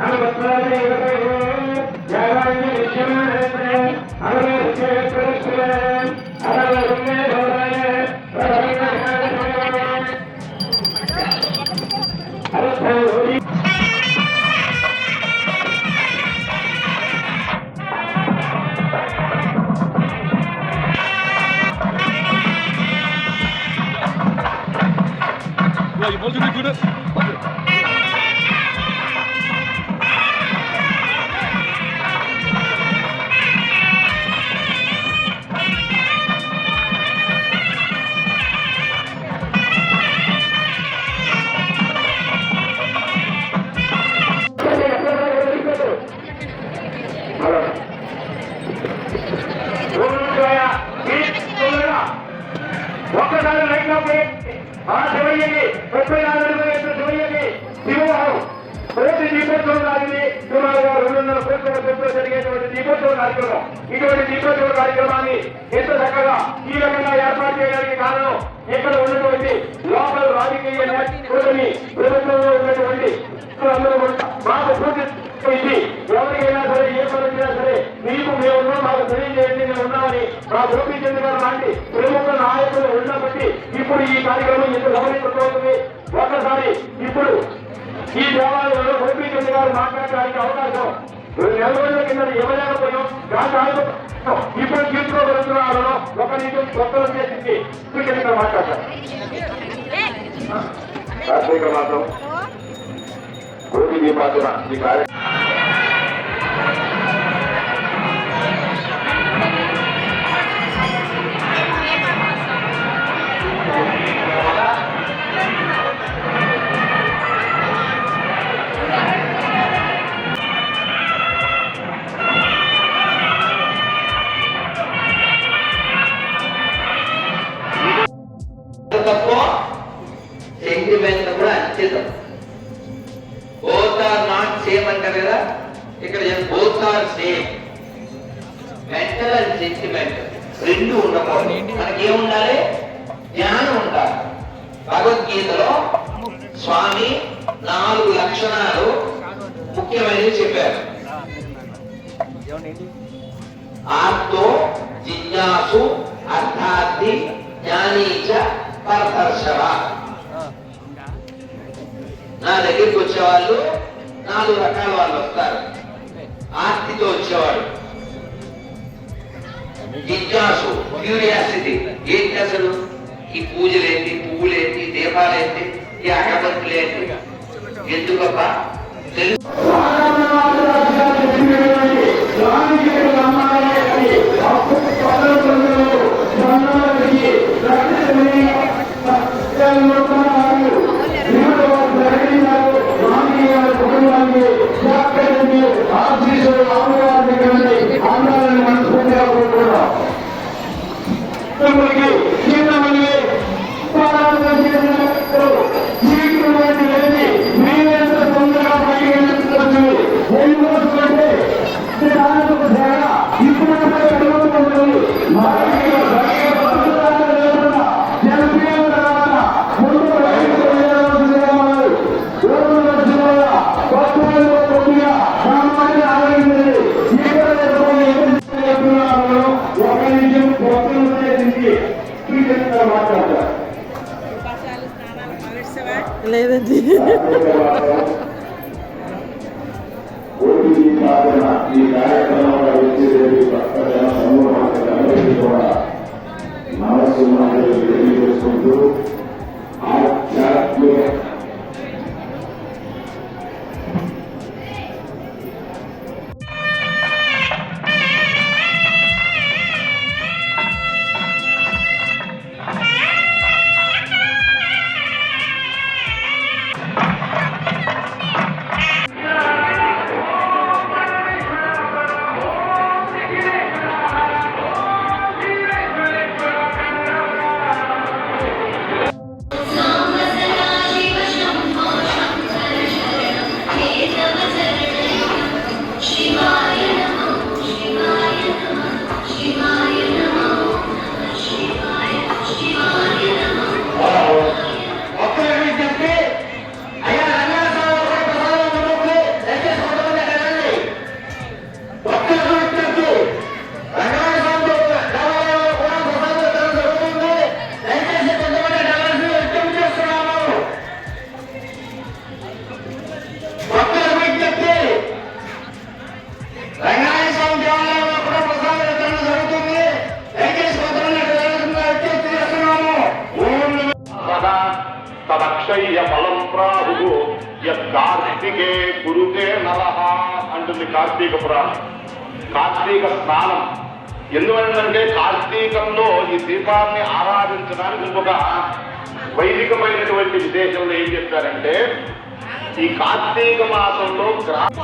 Well, you want to be good at ఆ శివయ్యకి ముప్పై నాలుగు ఇరవై ఐదు శివయ్యకి శివోహం ప్రతి దీపోత్సవం నాటిని సుమారుగా రెండు వందల కోట్ల రూపాయలతో జరిగేటువంటి దీపోత్సవ కార్యక్రమం. ఇటువంటి దీపోత్సవ కార్యక్రమాన్ని ఎంత చక్కగా ఈ రకంగా ఏర్పాటు చేయడానికి కారణం ఇక్కడ ఉన్నటువంటి లోకల్ రాజకీయ కూటమి ప్రభుత్వంలో ఉన్నటువంటి అందరూ మాకు పూర్తి ఇచ్చి ఎవరికైనా సరే ఏ పని సరే మీకు మేము మాకు తెలియజేయండి మేము ఉన్నామని మా గోపీచంద్ర గారు లాంటి ప్రముఖ ఇప్పుడు ఈ కార్యక్రమం ఇంత గమనించబోతుంది ఒక్కసారి ఇప్పుడు ఈ దేవాలయంలో గోపీచంద్ గారు మాట్లాడడానికి అవకాశం. నెల రోజుల కింద ఇవ్వలేకపోయాం. దాని ఆలోచన ఇప్పుడు తీసుకోగలుగుతున్నారు ఒక నిమిషం కొత్తలు చేసింది గోపీచంద్ గారు మాట్లాడతారు. కార్తీక మాసం కోటి దీపాసన ఈ కార్యక్రమం సెంటిమెంట్ కూడా అంతే బోత్ ఆర్ నాట్ సేమ్ అంటారు కదా? ఇక్కడ both are same mental and sentiment రెండు ఉండకూడదు. మనకి ఏముండాలి జ్ఞానం ఉండాలి. భగవద్గీతలో స్వామి నాలుగు లక్షణాలు ముఖ్యమైనవి చెప్పారు. ఆర్తో జిజ్ఞాసు అర్థార్థి జ్ఞానీచ పరదర్శవ. నా దగ్గరికి వచ్చేవాళ్ళు నాలుగు రకాల వాళ్ళు వస్తారు. ఆస్తితో వచ్చేవాడు. జిజ్ఞాసు క్యూరియాసిటీ. ఏంటి అసలు? ఈ పూజలేంటి పువ్వులేంటి దీపాలేంటి ఈ అగరబత్తులేంటి? ఎందుకబ్బా? తెలుసు. నమస్సుమాలు తెలియజేసుకుంటూ ఆధ్యాత్మిక కార్తీకే గురుకే నరహ అంటుంది కార్తీక పురాణం. కార్తీక స్నానం. ఎందువల్లంటే కార్తీకంలో ఈ దీపాన్ని ఆరాధించడానికి ఇంకొక వైదికమైనటువంటి విదేశంలో ఏం చెప్పారంటే ఈ కార్తీక మాసంలో గ్రామ